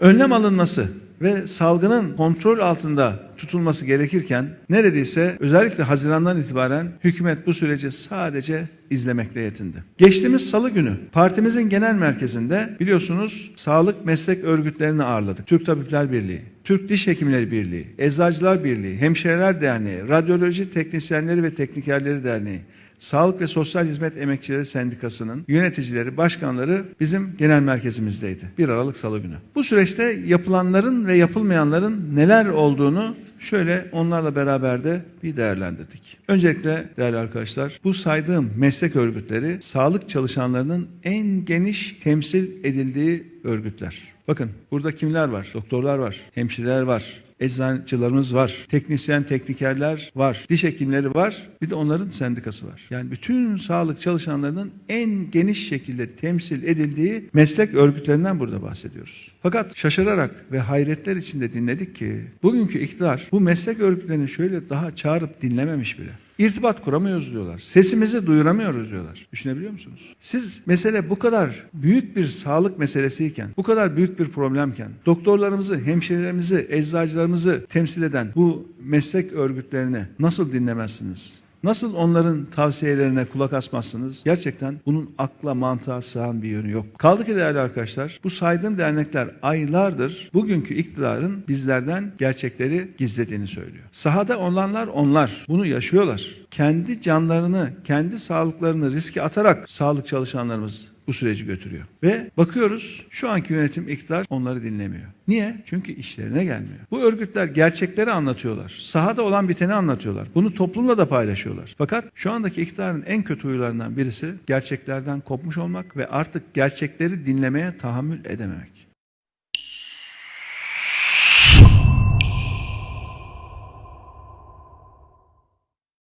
Önlem alınması ve salgının kontrol altında tutulması gerekirken neredeyse özellikle Haziran'dan itibaren hükümet bu süreci sadece izlemekle yetindi. Geçtiğimiz salı günü partimizin genel merkezinde biliyorsunuz sağlık meslek örgütlerini ağırladık. Türk Tabipler Birliği, Türk Diş Hekimleri Birliği, Eczacılar Birliği, Hemşireler Derneği, Radyoloji Teknisyenleri ve Teknikerleri Derneği, Sağlık ve Sosyal Hizmet Emekçileri Sendikası'nın yöneticileri, başkanları bizim genel merkezimizdeydi. 1 Aralık Salı günü. Bu süreçte yapılanların ve yapılmayanların neler olduğunu şöyle onlarla beraber de bir değerlendirdik. Öncelikle değerli arkadaşlar bu saydığım meslek örgütleri sağlık çalışanlarının en geniş temsil edildiği örgütler. Bakın burada kimler var? Doktorlar var, hemşireler var, eczacılarımız var, teknisyen teknikerler var, diş hekimleri var, bir de onların sendikası var. Yani bütün sağlık çalışanlarının en geniş şekilde temsil edildiği meslek örgütlerinden burada bahsediyoruz. Fakat şaşırarak ve hayretler içinde dinledik ki bugünkü iktidar bu meslek örgütlerini şöyle daha çağırıp dinlememiş bile. İrtibat kuramıyoruz diyorlar. Sesimizi duyuramıyoruz diyorlar. Düşünebiliyor musunuz? Siz mesele bu kadar büyük bir sağlık meselesiyken, bu kadar büyük bir problemken, doktorlarımızı, hemşirelerimizi, eczacılarımızı temsil eden bu meslek örgütlerini nasıl dinlemezsiniz? Nasıl onların tavsiyelerine kulak asmazsınız? Gerçekten bunun akla mantığa sığan bir yönü yok. Kaldı ki değerli arkadaşlar bu saydığım dernekler aylardır bugünkü iktidarın bizlerden gerçekleri gizlediğini söylüyor. Sahada olanlar onlar. Bunu yaşıyorlar. Kendi canlarını, kendi sağlıklarını riske atarak sağlık çalışanlarımız bu süreci götürüyor. Ve bakıyoruz şu anki yönetim iktidar onları dinlemiyor. Niye? Çünkü işlerine gelmiyor. Bu örgütler gerçekleri anlatıyorlar. Sahada olan biteni anlatıyorlar. Bunu toplumla da paylaşıyorlar. Fakat şu andaki iktidarın en kötü huylarından birisi gerçeklerden kopmuş olmak ve artık gerçekleri dinlemeye tahammül edememek.